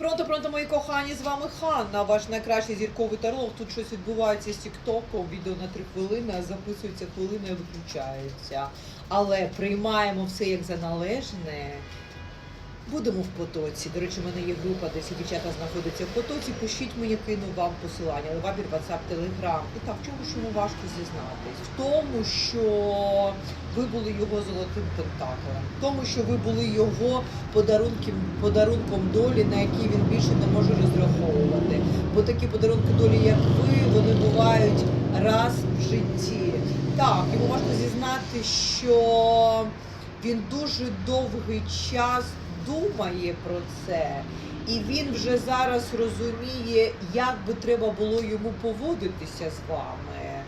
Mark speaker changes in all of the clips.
Speaker 1: Пронто, пронто, мої кохані, з вами Ханна, ваш найкращий зірковий таролог. Тут щось відбувається з Тіктоком, відео на три хвилини, записується хвилина і виключається. Але приймаємо все як за належне. Будемо в потоці. До речі, у мене є група, де всі дівчата знаходяться в потоці. Пишіть мені, кину вам посилання. Вабір, WhatsApp, Telegram. І так, в чому ж йому важко зізнатись? В тому, що ви були його золотим пентаклем, в тому, що ви були його подарунком, подарунком долі, на який він більше не може розраховувати. Бо такі подарунки долі, як ви, вони бувають раз в житті. Так, йому важко зізнати, що він дуже довгий час думає про це, і він вже зараз розуміє, як би треба було йому поводитися з вами.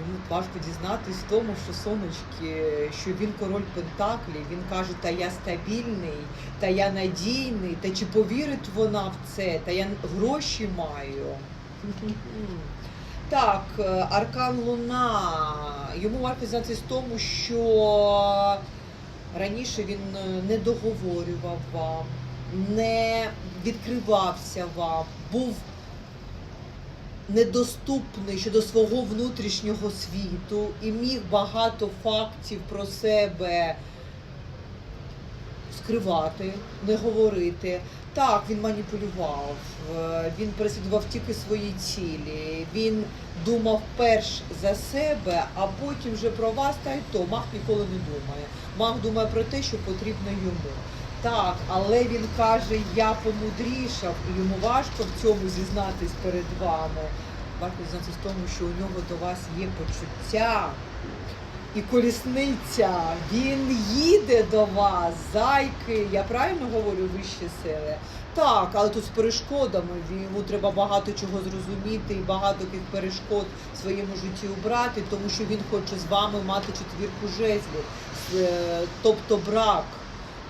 Speaker 1: Йому важко дізнатись в тому, що сонечки, що він король Пентаклів, він каже, та я стабільний, та я надійний, та чи повірить вона в це, та я гроші маю. Так, е, Аркан Луна. Йому варто дізнатись в тому, що раніше він е, не договорював вам, не відкривався вам, був недоступний щодо свого внутрішнього світу і міг багато фактів про себе скривати, не говорити. Так, він маніпулював, е, він переслідував тільки свої цілі. Він думав перш за себе, а потім вже про вас та й то. Мах ніколи не думає. Мах думає про те, що потрібно йому. Так, але він каже, я помудрішав, і йому важко в цьому зізнатись перед вами. Важко зізнатись в тому, що у нього до вас є почуття і колісниця. Він їде до вас, зайки. Я правильно говорю вищі сили? Так, але тут з перешкодами йому треба багато чого зрозуміти і багато яких перешкод в своєму житті убрати, тому що він хоче з вами мати четвірку жезлів, Е, тобто брак,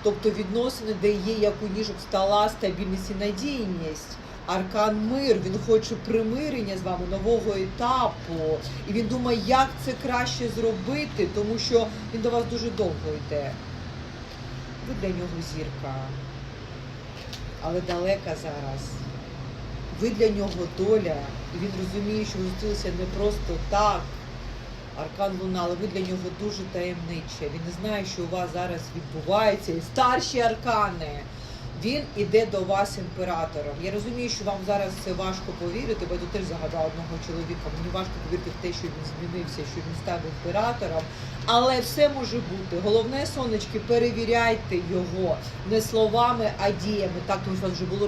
Speaker 1: тобто відносини, де є як у ніжок стола, стабільність і надійність. Аркан мир, він хоче примирення з вами, нового етапу. І він думає, як це краще зробити, тому що він до вас дуже довго йде. Ви для нього зірка, але далека зараз. Ви для нього доля, і він розуміє, що ви зустрілися не просто так. Аркан Луна, але ви для нього дуже таємнича. Він не знає, що у вас зараз відбувається. І старші аркани. Він іде до вас імператором. Я розумію, що вам зараз це важко повірити, бо я теж загадала одного чоловіка. Мені важко повірити в те, що він змінився, що він став імператором. Але все може бути. Головне, сонечки, перевіряйте його не словами, а діями. Так, тому вас вже було